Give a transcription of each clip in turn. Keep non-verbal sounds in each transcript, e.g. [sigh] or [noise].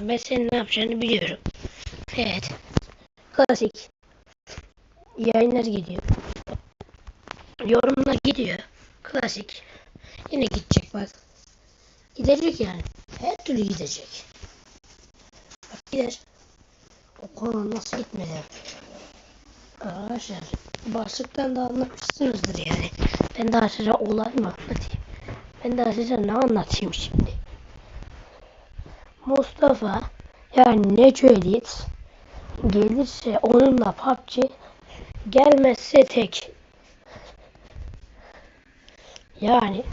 Tamam ben senin ne yapacağını biliyorum. Evet. Klasik. Yayınlar gidiyor. Yorumlar gidiyor. Klasik. Yine gidecek bak. Gidecek yani. Her türlü gidecek. Bak gider. O konu nasıl gitmedi? Arkadaşlar başlıktan da anlamışsınızdır yani. Ben daha size olay mı anlatayım? Ben daha size ne anlatayım şimdi? Mustafa yani Neco Elit gelirse onunla PUBG gelmezse tek. Yani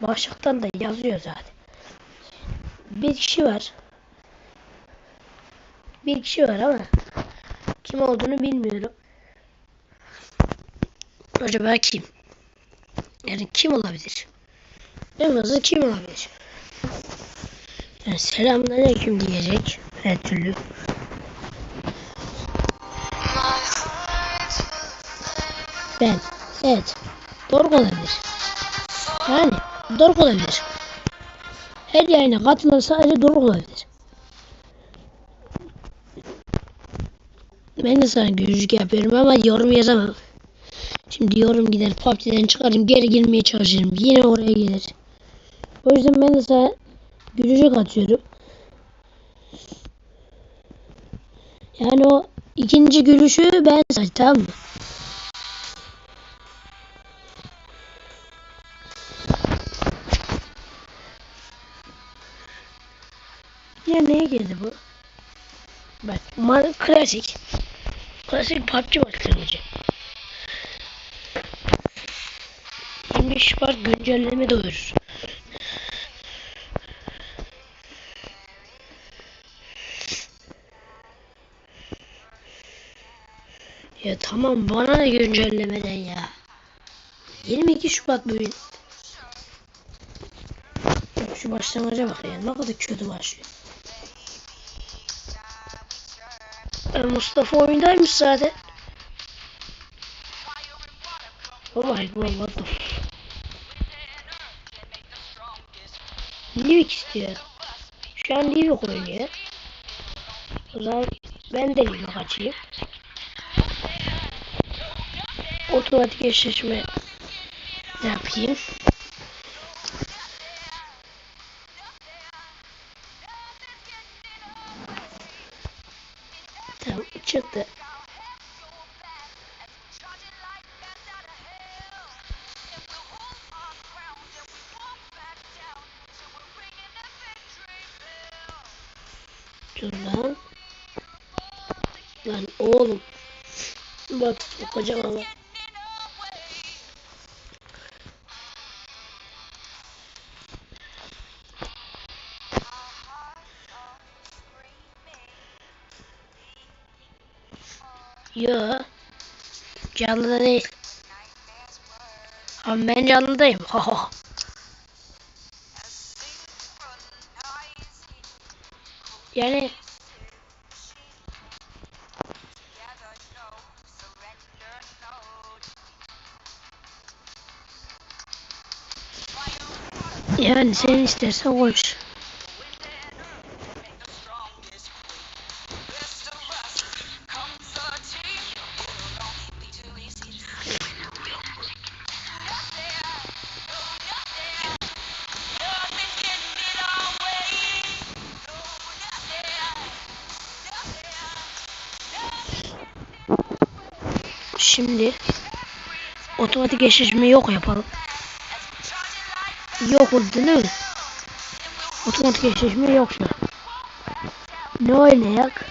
başlıktan da yazıyor zaten. Bir kişi var. Bir kişi var ama kim olduğunu bilmiyorum. Acaba kim? Yani kim olabilir? En fazla kim olabilir? Yani selamünaleyküm diyecek her türlü. Ben. Evet. Doğru olabilir. Yani doğru olabilir. Her yayına katılan sadece doğru olabilir. Ben de sana gülücük yapıyorum ama yorum yazamam. Şimdi yorum gider PUBG'den çıkarım geri girmeye çalışırım. Yine oraya gelir. O yüzden ben de sana gülücük atıyorum. Yani o ikinci gülüşü ben sadece tamam mı? Ya neye girdi bu? Bak ma- klasik. Klasik PUBG başlangıcı. 25 Şubat güncelleme duyurur. Ya tamam bana ne güncellemeden ya. 22 Şubat bugün. Şu başlangıca bak ya ne kadar kötü başlıyor. E, Mustafa oyundaymış zaten. Oh my god what the f- Livik istiyor. Şu an Livik oynuyor. O zaman ben de Livik açayım. Otomatik eşleşme yapayım. Tamam çıktı. Dur lan. Lan oğlum. Bak sokacağım ama. Yo. Canlıda değil. Ama ben canlıdayım. [laughs] Ha ha. Yani yani sen istersen konuş. Şimdi otomatik eşleşme yok yapalım. Yok oldu değil mi? Otomatik eşleşme yok şu. Ne oynayak?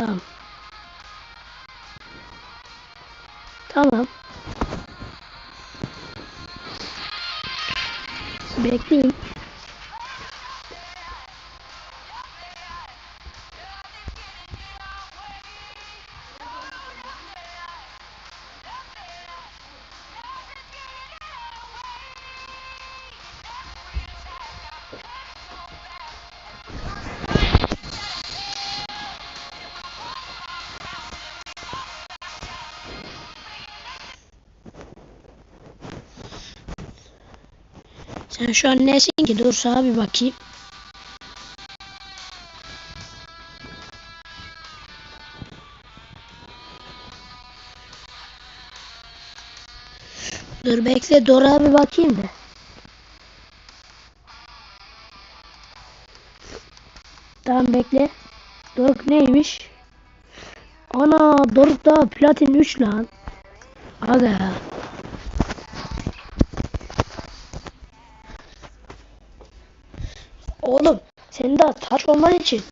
Tamam. Tamam. Bekleyin. Sen şu an nesin ki? Dur sağa bir bakayım. Dur bekle Dora bir bakayım da. Tamam bekle. Doruk neymiş? Ana Doruk daha platin 3 lan. Aga. Oğlum sen daha taç olman için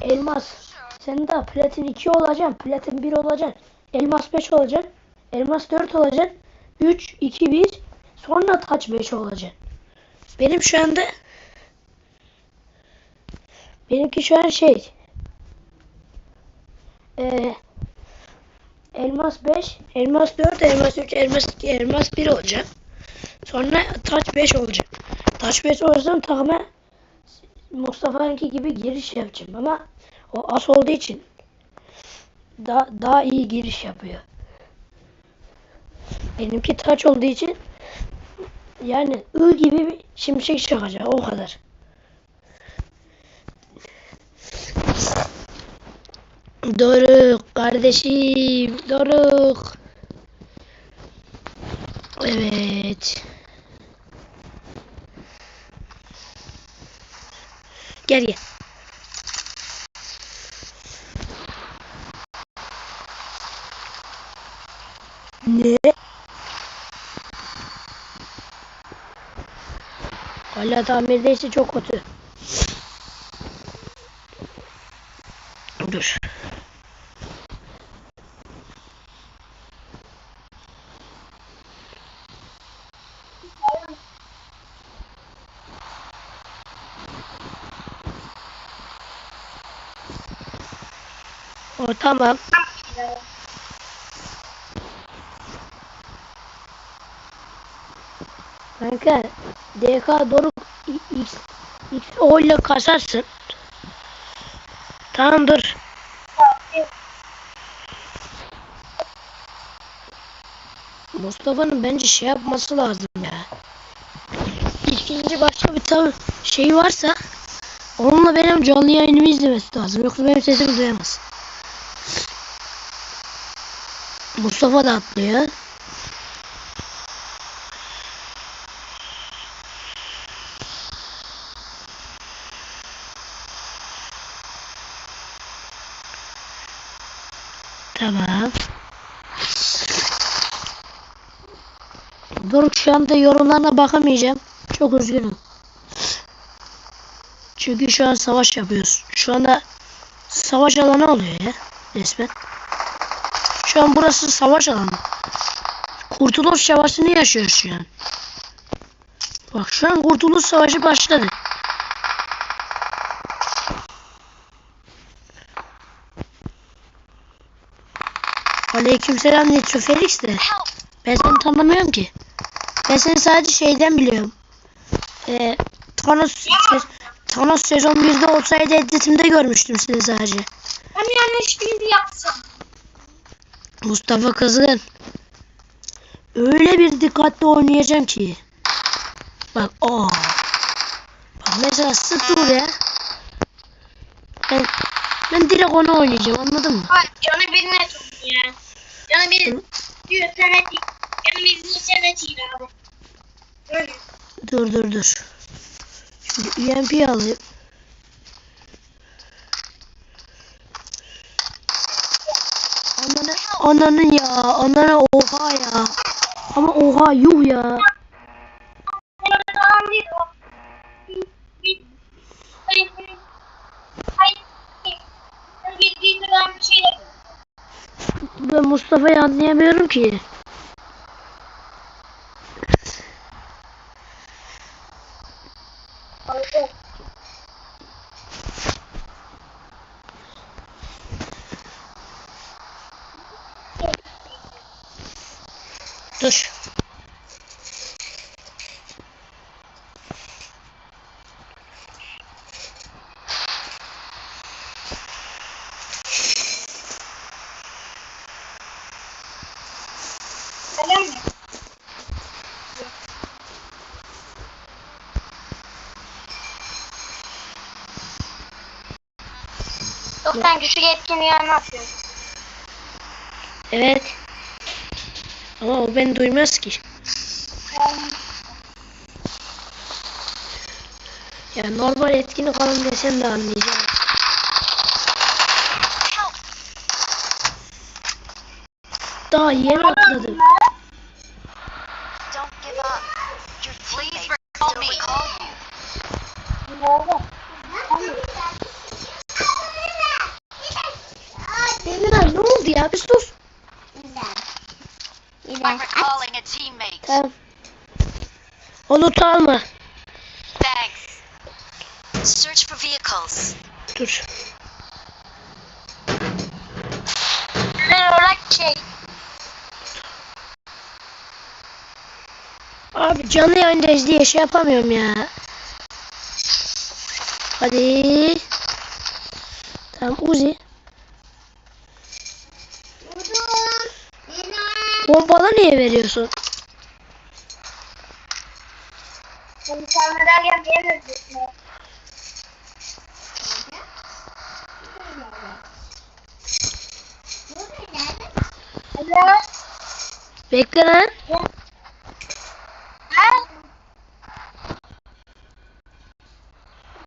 elmas. Sen daha platin 2 olacaksın platin 1 olacaksın elmas 5 olacaksın elmas 4 olacaksın. 3 2 1 sonra taç 5 olacaksın. Benim şu anda benimki şu an şey eee elmas 5 elmas 4 elmas 3 elmas 2 elmas 1 olacak. Sonra taç 5 olacak. Taç 5 olursa tamamen Mustafa'nınki gibi giriş yapacağım ama o as olduğu için daha, daha iyi giriş yapıyor. Benimki taç olduğu için yani ı gibi bir şimşek çakacak o kadar. Doruk kardeşim Doruk. Evet. Gel gel. Ne? Hala tamirdeyse çok kötü. Dur. O tamam. Kanka DK Doruk X, X O ile kasarsın. Tamam dur. Mustafa'nın bence şey yapması lazım ya. İkinci başka bir tane şey varsa onunla benim canlı yayınımı izlemesi lazım. Yoksa benim sesimi duyamaz. Mustafa da atlıyor. Tamam. Dur şu anda yorumlarına bakamayacağım. Çok üzgünüm. Çünkü şu an savaş yapıyoruz. Şu anda savaş alanı oluyor ya resmen. Şu an burası savaş alanı. Kurtuluş Savaşı'nı yaşıyoruz şu an. Bak şu an Kurtuluş Savaşı başladı. Aleykümselam Nitro Felix de. Ben seni tanımıyorum ki. Ben seni sadece şeyden biliyorum. Ee, Thanos, Thanos sezon 1'de olsaydı editimde görmüştüm seni sadece. Ben yanlış bilgi yapsam. Mustafa Kızgın. Öyle bir dikkatli oynayacağım ki. Bak o. Bak mesela sık dur ya. Ben, ben direkt onu oynayacağım anladın mı? Ay canı birine tuttu ya. Canı bir diyor sen et. Canı bir sen et abi. Öyle. Dur dur dur. Şimdi UMP alayım. Ananı, ananın ya. Ananı oha ya. Ama oha yuh ya. Ben öyle tamam değil o. Bir, bir, hayır, hayır. Hayır. Ben bir, bir, bir, bir şey yapıyorum. Ben Mustafa'yı anlayamıyorum ki. Oldu. Dur. Öyle mi? Yok sen güçlü etkinliği anlatıyorsun. Evet. Ama o beni duymaz ki. Ya normal etkinlik alın desen de anlayacağım. Daha yeni atladım. Emine ne oldu ya? Bir sus. I'm recalling a teammate. Tamam. Onu alma. Thanks. Search for vehicles. Dur. Şey. Abi canlı yayındayız diye şey yapamıyorum ya. Hadi. Tamam Uzi. Bombala niye veriyorsun? İnsanlar derken niye veriyorsun? Bekle lan. Ha?